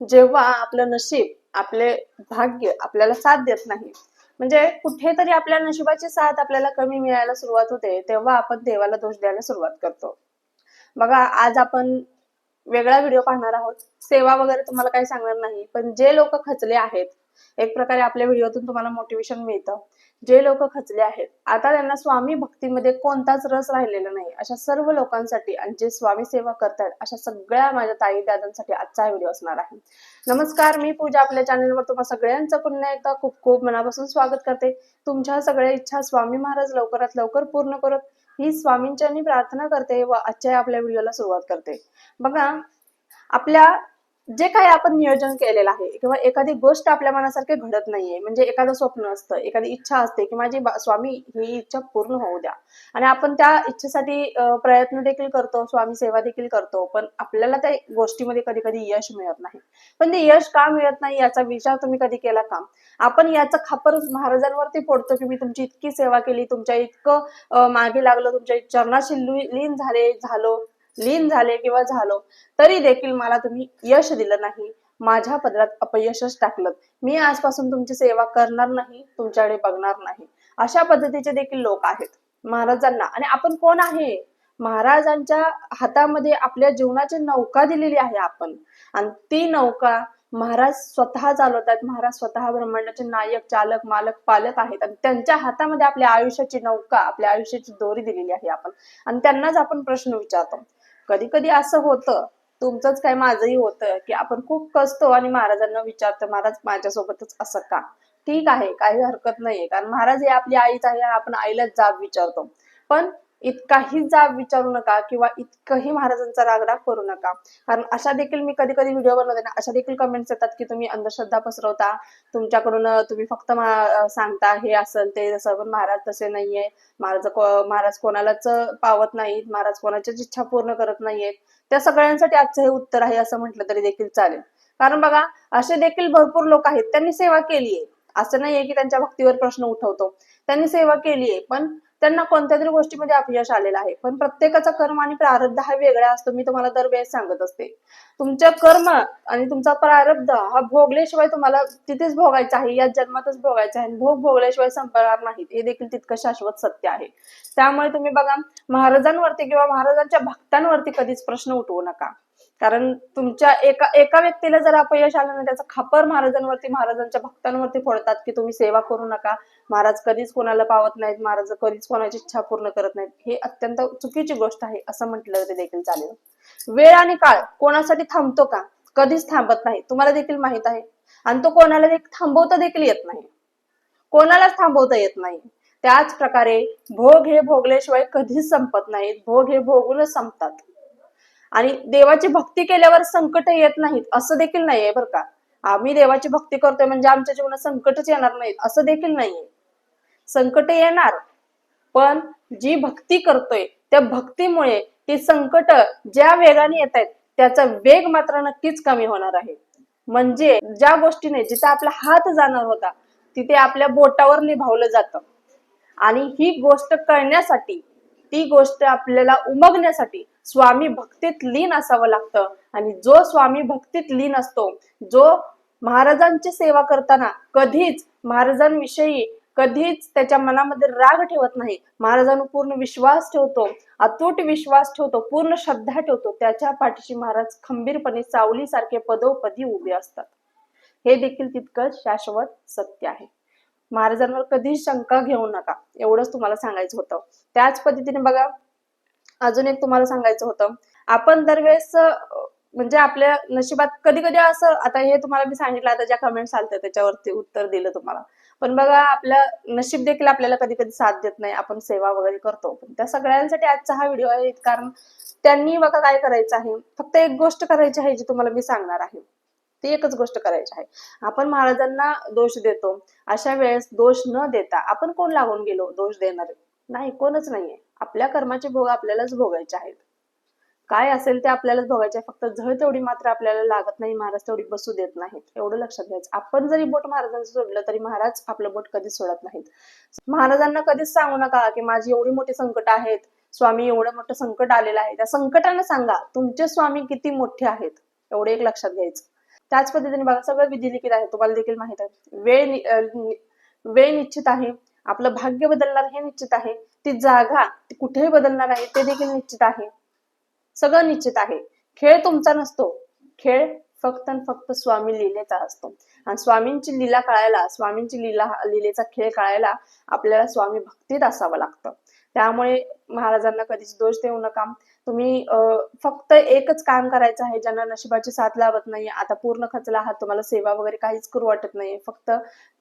जेव्हा आपलं नशीब आपले भाग्य आपल्याला साथ देत नाही. म्हणजे कुठेतरी आपल्या नशिबाची साथ आपल्याला कमी मिळायला सुरुवात होते तेव्हा आपण देवाला दोष द्यायला सुरुवात करतो. बघा आज आपण वेगळा व्हिडिओ पाहणार आहोत. सेवा वगैरे तुम्हाला काही सांगणार नाही. पण जे लोक खचले आहेत एक प्रकारे आपल्या व्हिडिओतून तुम्हाला मोटिवेशन मिळतं. जे लोक खचले आहेत आता त्यांना स्वामी भक्तीमध्ये कोणताच रस राहिलेला नाही. अशा सर्व लोकांसाठी आणि जे स्वामी सेवा करतात अशा सगळ्या माझ्या ताई दादांसाठी आजचा हा व्हिडिओ असणार आहे. नमस्कार मी पूजा. आपल्या चॅनलवर तुम्हा सगळ्यांचं पुन्हा एकदा खूप खूप मनापासून स्वागत करते. तुमच्या सगळ्या इच्छा स्वामी महाराज लवकरात लवकर पूर्ण करत. ही स्वामींच्यानी प्रार्थना करते व आजच्या आपल्या व्हिडिओला सुरुवात करते. बघा आपल्या जे काही आपण नियोजन केलेलं आहे किंवा एखादी गोष्ट आपल्या मनासारखी घडत नाहीये म्हणजे एखादं स्वप्न असतं एखादी इच्छा असते की माझी स्वामी ही इच्छा पूर्ण होऊ द्या. आणि आपण त्या इच्छेसाठी प्रयत्न देखील करतो स्वामी सेवा देखील करतो पण आपल्याला त्या गोष्टीमध्ये कधी कधी यश मिळत नाही. पण ते यश का मिळत नाही याचा विचार तुम्ही कधी केला का? आपण याचं खापर महाराजांवरती फोडतो की मी तुमची इतकी सेवा केली तुमच्या इतकं मागे लागलो तुमच्या चरणाशी लीन झाले झालो. लीन झाले किंवा झालो तरी देखील मला तुम्ही यश दिलं नाही. माझ्या पदरात अपयशच टाकलं. मी आजपासून तुमची सेवा करणार नाही तुमच्याकडे बघणार नाही. अशा पद्धतीचे देखील लोक आहेत महाराजांना. आणि आपण कोण आहे? महाराजांच्या हातामध्ये आपल्या जीवनाची नौका दिलेली आहे आपण. आणि ती नौका महाराज स्वतः चालवतात. महाराज स्वतः ब्रह्मांडाचे नायक चालक मालक पालक आहेत. आणि त्यांच्या हातामध्ये आपल्या आयुष्याची नौका आपल्या आयुष्याची दोरी दिलेली आहे आपण. आणि त्यांनाच आपण प्रश्न विचारतो. कधी कधी असं होतं तुमचंच काय माझंही होतं की आपण खूप कसतो आणि महाराजांना विचारतो महाराज माझ्यासोबतच असं का? ठीक आहे काही हरकत नाहीये. कारण महाराज हे आपली आईच आहे आपण आईलाच जाब विचारतो. पण इतकाही जाब विचारू नका किंवा इतकंही महाराजांचा रागराग करू नका. कारण अशा देखील मी कधी कधी व्हिडिओ बनवते ना अशा देखील कमेंट्स येतात की तुम्ही अंधश्रद्धा पसरवता तुमच्याकडून तुम्ही फक्त सांगता हे असेल ते जसं पण महाराज तसे नाहीये. महाराज महाराज कोणालाच पावत नाहीत महाराज कोणाच्याच इच्छा पूर्ण करत नाहीयेत. त्या सगळ्यांसाठी आजचं हे उत्तर आहे असं म्हटलं तरी देखील चालेल. कारण बघा असे देखील भरपूर लोक आहेत त्यांनी सेवा केलीये. असं नाहीये की त्यांच्या भक्तीवर प्रश्न उठवतो. त्यांनी सेवा केलीये पण त्यांना कोणत्या तरी गोष्टीमध्ये अपयश आलेलं आहे. पण प्रत्येकाचा कर्म आणि प्रारब्ध हा वेगळा असतो. मी तुम्हाला दरवेळेस सांगत असते. तुमच्या कर्म आणि तुमचा प्रारब्ध हा भोगल्याशिवाय तुम्हाला तिथेच भोगायचा आहे. या जन्मातच भोगायचा आहे. भोग भोगल्याशिवाय संपणार नाहीत. हे देखील तितकं शाश्वत सत्य आहे. त्यामुळे तुम्ही बघा महाराजांवरती किंवा महाराजांच्या भक्तांवरती कधीच प्रश्न उठवू नका. कारण तुमच्या एका एका व्यक्तीला जर अपयश आलं ना त्याचा खापर महाराजांवरती महाराजांच्या भक्तांवरती फोडतात की तुम्ही सेवा करू नका. महाराज कधीच कोणाला पावत नाहीत महाराज कधीच कोणाची इच्छा पूर्ण करत नाहीत. हे अत्यंत चुकीची गोष्ट आहे असं म्हटलं तरी देखील चालेल. वेळ आणि काळ कोणासाठी थांबतो का? कधीच थांबत नाही. तुम्हाला देखील माहीत आहे. आणि तो कोणाला देखील थांबवता देखील येत नाही. कोणालाच थांबवता येत नाही. त्याच प्रकारे भोग हे भोगल्याशिवाय कधीच संपत नाहीत. भोग हे भोगूनच संपतात. आणि देवाची भक्ती केल्यावर संकट येत नाहीत असं देखील नाहीये बरं का. आम्ही देवाची भक्ती करतोय म्हणजे आमच्या जीवनात संकटच येणार नाहीत असं देखील नाहीये. संकट येणार पण जी भक्ती करतोय त्या भक्तीमुळे ती संकट ज्या वेगाने येत आहेत त्याचा वेग मात्र नक्कीच कमी होणार आहे. म्हणजे ज्या गोष्टीने जिथे आपला हात जाणार होता तिथे आपल्या बोटावर निभावलं जातं. आणि ही गोष्ट कळण्यासाठी ती गोष्ट आपल्याला उमगण्यासाठी स्वामी भक्तीत लीन असावं लागतं. आणि जो स्वामी भक्तीत लीन असतो जो महाराजांची सेवा करताना कधीच महाराजांविषयी कधीच त्याच्या मनामध्ये राग ठेवत नाही. महाराजांवर पूर्ण विश्वास ठेवतो अतूट विश्वास ठेवतो पूर्ण श्रद्धा ठेवतो. त्याच्या पाठीशी महाराज खंबीरपणे सावलीसारखे पदोपदी उभे असतात. हे देखील तितकंच शाश्वत सत्य आहे. महाराजांवर कधीच शंका घेऊ नका. एवढंच तुम्हाला सांगायचं होतं. त्याच पद्धतीने बघा अजून एक तुम्हाला सांगायचं होतं. आपण दरवेळेस म्हणजे आपल्या नशिबात कधी कधी असं आता हे तुम्हाला मी सांगितलं आता ज्या कमेंट्स आलत्या त्याच्यावरती उत्तर दिलं तुम्हाला. पण बघा आपलं नशीब देखील आपल्याला कधी कधी साथ देत नाही. आपण सेवा वगैरे करतो. पण त्या सगळ्यांसाठी आजचा हा व्हिडिओ आहे. कारण त्यांनी बघा काय करायचं आहे. फक्त एक गोष्ट करायची आहे जी तुम्हाला मी सांगणार आहे. ती एकच गोष्ट करायची आहे. आपण महाराजांना दोष देतो. अशा वेळेस दोष न देता आपण कोण लागून गेलो? दोष देणारे. नाही कोणच नाहीये. आपल्या कर्माचे भोग आपल्यालाच भोगायचे आहेत. काय असेल ते आपल्यालाच भोगायचे फक्त झळ तेवढी मात्र आपल्याला लागत नाही. महाराज तेवढी बसू देत नाहीत. एवढं लक्षात घ्यायचं. आपण जरी बोट महाराजांचं सोडलं तरी महाराज आपलं बोट कधीच सोडत नाहीत. महाराजांना कधीच सांगू नका की माझी एवढी मोठी संकट आहेत. स्वामी एवढं मोठं संकट आलेलं आहे. त्या संकटाने सांगा. तुमचे स्वामी किती मोठे आहेत? एवढे एक लक्षात घ्यायचं. त्याच पद्धतीने बघा सगळं विधी लिखित आहे. तुम्हाला देखील माहीत आहे. वेळ वेळ निश्चित आहे. आपलं भाग्य बदलणार हे निश्चित आहे. ती जागा कुठेही बदलणार आहे ते देखील निश्चित आहे. सगळं निश्चित आहे. खेळ तुमचा नसतो. खेळ फक्त आणि फक्त स्वामी लीलेचा असतो. आणि स्वामींची लीला कळायला स्वामींची लीला लीलेचा खेळ कळायला आपल्याला स्वामी भक्तीत असावं लागतं. त्यामुळे महाराजांना कधीच दोष देऊ नका. तुम्ही फक्त एकच काम करायचं आहे ज्यांना नशिबाची साथ लावत नाही आता पूर्ण खचला आहात तुम्हाला सेवा वगैरे काहीच करू वाटत नाही फक्त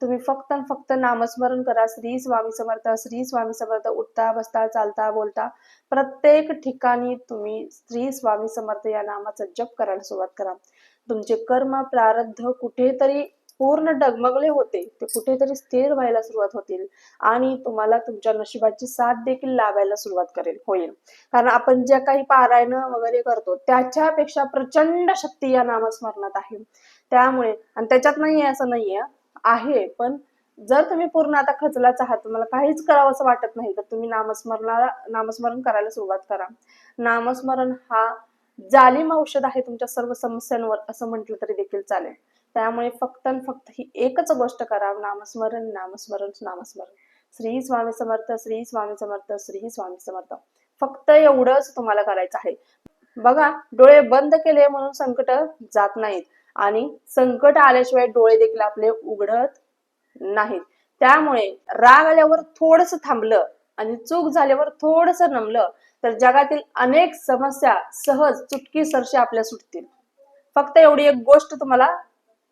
तुम्ही फक्त फक्त नामस्मरण करा. श्री स्वामी समर्थ श्री स्वामी समर्थ उठता बसता चालता बोलता. प्रत्येक ठिकाणी तुम्ही श्री स्वामी समर्थ या नामाचा जप करायला सुरुवात करा. तुमचे कर्म प्रारब्ध कुठेतरी पूर्ण डगमगले होते. ते कुठेतरी स्थिर व्हायला सुरुवात होतील आणि तुम्हाला तुमच्या नशिबाची साथ देखील लावायला सुरुवात करेल होईल. कारण आपण ज्या काही पारायण वगैरे करतो त्याच्यापेक्षा प्रचंड शक्ती या नामस्मरणात आहे. त्यामुळे आणि त्याच्यात नाहीये असं नाहीये आहे. पण जर तुम्ही पूर्ण आता खचलाच आहात तुम्हाला काहीच करावं असं वाटत नाही तर तुम्ही नामस्मरणाला नामस्मरण करायला सुरुवात करा. नामस्मरण हा जालिम औषध आहे तुमच्या सर्व समस्यांवर असं म्हटलं तरी देखील चालेल. त्यामुळे फक्त आणि फक्त ही एकच गोष्ट करा नामस्मरण नामस्मरण नामस्मरण. श्री स्वामी समर्थ श्री स्वामी समर्थ श्री स्वामी समर्थ. फक्त एवढंच तुम्हाला करायचं आहे. बघा डोळे बंद केले म्हणून संकट जात नाहीत. आणि संकट आल्याशिवाय डोळे देखील आपले उघडत नाहीत. त्यामुळे राग आल्यावर थोडस थांबलं आणि चूक झाल्यावर थोडस नमलं तर जगातील अनेक समस्या सहज चुटकी सरशी आपल्या सुटतील. फक्त एवढी एक गोष्ट तुम्हाला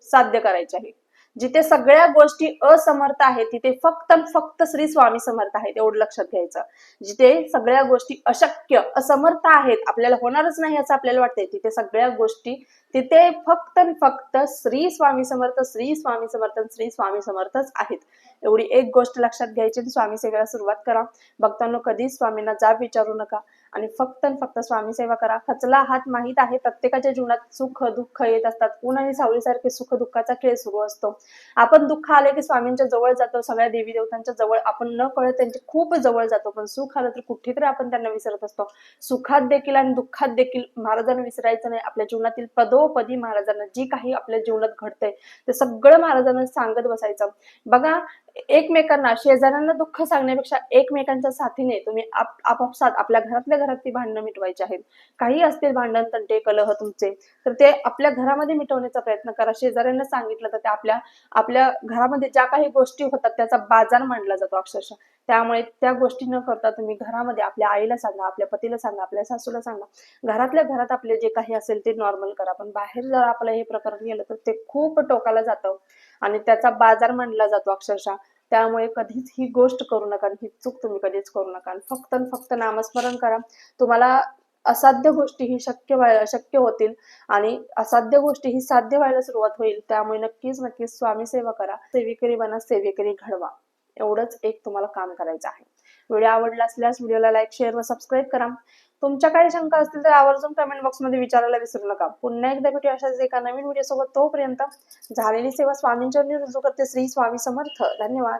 साध्य करायचे आहे. जिथे सगळ्या गोष्टी असमर्थ आहेत तिथे फक्त फक्त श्री स्वामी समर्थ आहेत एवढं लक्षात घ्यायचं. जिथे सगळ्या गोष्टी अशक्य असमर्थ आहेत आपल्याला होणारच नाही असं आपल्याला वाटतंय तिथे सगळ्या गोष्टी तिथे फक्त फक्त श्री स्वामी समर्थ श्री स्वामी समर्थ श्री स्वामी समर्थच आहेत. एवढी एक गोष्ट लक्षात घ्यायची आणि स्वामी सेवेला सुरुवात करा. भक्तांनो कधीच स्वामींना जाब विचारू नका. आणि फक्त आणि फक्त स्वामी सेवा करा. खचला हात माहीत आहे प्रत्येकाच्या जीवनात सुख दुःख येत असतात. ऊन आणि सावलीसारखे सुख दुःखाचा खेळ सुरू असतो. आपण दुःख आले की स्वामींच्या जवळ जातो सगळ्या देवी देवतांच्या जवळ. आपण न कळत त्यांच्या खूप जवळ जातो पण सुख आलं तर कुठेतरी आपण त्यांना विसरत असतो. सुखात देखील आणि दुःखात देखील महाराजांना विसरायचं नाही. आपल्या जीवनातील पदोपदी महाराजांना जी काही आपल्या जीवनात घडतंय ते सगळं महाराजांना सांगत बसायचं. बघा एकमेकांना शेजाऱ्यांना दुःख सांगण्यापेक्षा एकमेकांच्या साथीने तुम्ही आप- आपापसात आपल्या घरातल्या घरात ती भांडणं मिटवायची आहेत. काही असतील भांडण तंटे कलह तुमचे तर ते आपल्या घरामध्ये मिटवण्याचा प्रयत्न करा. शेजाऱ्यांना सांगितलं तर ते आपल्या आपल्या घरामध्ये ज्या काही गोष्टी होतात त्याचा बाजार मांडला जातो अक्षरशः. त्यामुळे त्या गोष्टी न करता तुम्ही घरामध्ये आपल्या आईला सांगा आपल्या पतीला सांगा आपल्या सासूला सांगा. घरातल्या घरात आपले जे काही असेल ते नॉर्मल करा. पण बाहेर जर आपलं हे प्रकरण गेलं तर ते खूप टोकाला जातं आणि त्याचा बाजार मांडला जातो अक्षरशः. त्यामुळे कधीच ही गोष्ट करू नका ही चूक तुम्ही कधीच करू नका. फक्त फक्त नामस्मरण करा. तुम्हाला असाध्य गोष्टी ही शक्य व्हायला शक्य होतील आणि असाध्य गोष्टी ही साध्य व्हायला सुरुवात होईल. त्यामुळे नक्कीच नक्कीच स्वामी सेवा करा. सेविकरी बना सेवेकरी घडवा. एवढंच एक तुम्हाला काम करायचं आहे. व्हिडिओ आवडला असल्यास व्हिडिओला लाईक शेअर व सबस्क्राईब करा. तुमच्या काही शंका असतील तर आवर्जून कमेंट बॉक्समध्ये विचारायला विसरू नका. पुन्हा एकदा भेटू अशाच एका नवीन व्हिडिओसोबत तोपर्यंत झालेली सेवा स्वामींच्या रुजू करते. श्री स्वामी समर्थ. धन्यवाद.